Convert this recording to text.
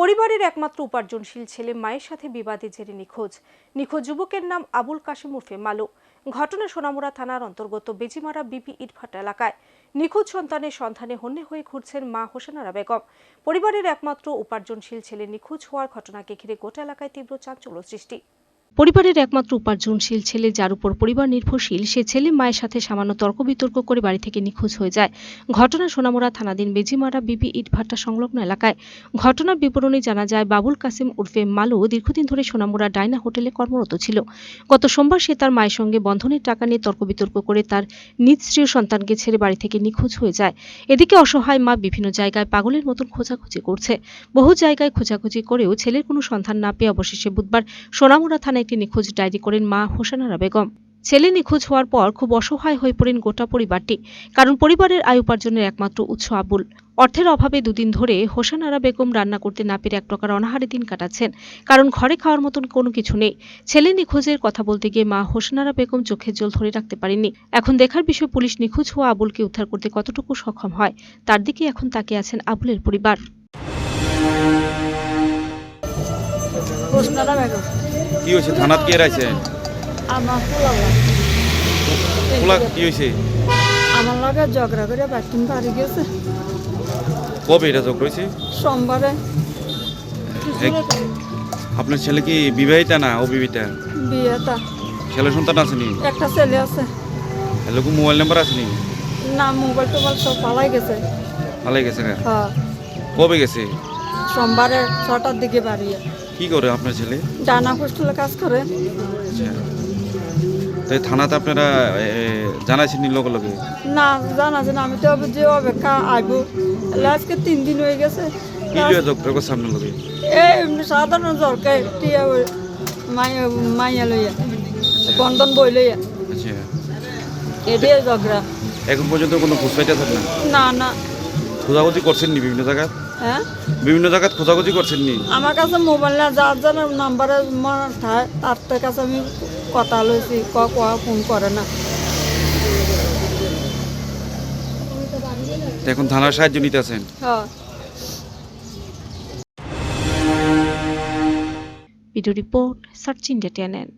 পরিবারের একমাত্র উপার্জনশীল ছেলে মায়ের সাথে বিবাদে জেরে নিখোঁজ। নিখোঁজ যুবকের নাম আবুল কাশিম উর্ফে মালু। ঘটনা সোনামুড়া থানার অন্তর্গত বেজিমারা বিপি ইটভাটা এলাকায়। নিখোঁজ সন্তানের সন্ধানে হন্যে হয়ে ঘুরছেন মা হোসেনারা বেগম। পরিবারের একমাত্র উপার্জনশীল ছেলে নিখোঁজ হওয়ার ঘটনাকে ঘিরে গোটা এলাকায় তীব্র চাঞ্চল্য সৃষ্টি। পরিবারের একমাত্র উপার্জনশীল ছেলে যার উপর পরিবার নির্ভরশীল, সে ছেলে মায়ের সাথে সামান্য তর্ক বিতর্ক করে বাড়ি থেকে নিখোঁজ হয়ে যায়। ঘটনা সোনামুড়া থানাধীন বেজিমারা বিবি ইটভাটা সংলগ্ন এলাকায়। ঘটনার বিবরণী জানা যায়, বাবুল কাসিম উর্ফে মালু দীর্ঘদিন ধরে সোনামুড়া ডাইনা হোটেলে কর্মরত ছিল। গত সোমবার সে তার মায়ের সঙ্গে বন্ধনের টাকা নিয়ে তর্ক বিতর্ক করে তার নিজ স্ত্রী সন্তানকে ছেড়ে বাড়ি থেকে নিখোঁজ হয়ে যায়। এদিকে অসহায় মা বিভিন্ন জায়গায় পাগলের মতন খোঁজাখুঁজি করছে। বহু জায়গায় খোঁজাখুঁজি করেও ছেলের কোনো সন্ধান না পেয়ে অবশেষে বুধবার সোনামুড়া থানায় একটি নিখোঁজ ডায়েরি করেন মা হোসেনারা বেগম। ছেলে নিখোঁজ হওয়ার পর খুব অসহায় হয়ে পড়েন গোটা পরিবারটি, কারণ পরিবারের আয় উপার্জনের একমাত্র উৎস আবুল। অর্থের অভাবে দুদিন ধরে হোসেনারা বেগম রান্না করতে না পেরে এক প্রকার অনাহারে দিন কাটাচ্ছেন, কারণ ঘরে খাওয়ার মতন কোনো কিছু নেই। ছেলে নিখোঁজের কথা বলতে গিয়ে মা হোসেনারা বেগম চোখের জল ধরে রাখতে পারেননি। এখন দেখার বিষয়, পুলিশ নিখোঁজ হওয়া আবুলকে উদ্ধার করতে কতটুকু সক্ষম হয়, তার দিকে এখন তাকিয়ে আছেন আবুলের পরিবার। কি হয়েছে? থানাত কে রাইছে আমার কি হয়েছে? আমার লগে ঝগড়া করে বাথরুম বাড়ি গেছে। কবে এটা যোগ রয়েছে সোমবারে। আপনার ছেলে কি বিবাহিতা না অবিবাহিতা? বিয়েটা। ছেলে সন্তান আসেনি? একটা ছেলে আছে। এলাকা মোবাইল নাম্বার আসেনি? না মোবাইল টোবাইল সব পালাই গেছে। ভালো গেছে হ্যাঁ। কবে গেছে? সোমবারে ছটার দিকে বাড়ি। কি করে আপনার ছেলে? ডানা হোস্টেলে কাজ করে। আচ্ছা। তাই থানাতে আপনারা জানাইছেন নি লগে লগে না জানা আমি তো যে অপেক্ষা আইব। আজকে তিন দিন হয়ে গেছে। কি লিয়ে রেখো সামনে লগে? এই সাধারণ দরকার টিয়া ওই মাইয়া মাইয়া লইয়া বন্ধন বই লইয়া। আচ্ছা। এটাই ঝগড়া। এখন পর্যন্ত কোনো খোঁজ পাইতেছেন না? না না। খোঁজাখুঁজি করছেন নি বিভিন্ন জায়গায়? হ্যাঁ? বিভিন্ন জায়গায় খোঁজাখুঁজি করছেন নি? আমার কাছে মোবাইল না যার যার নাম্বারে মনে থাকে তার কাছে আমি কথা লইছি ক ক ফোন করে না। এখন থানার সাহায্য নিতেছেন হ্যাঁ। Video report search India TNN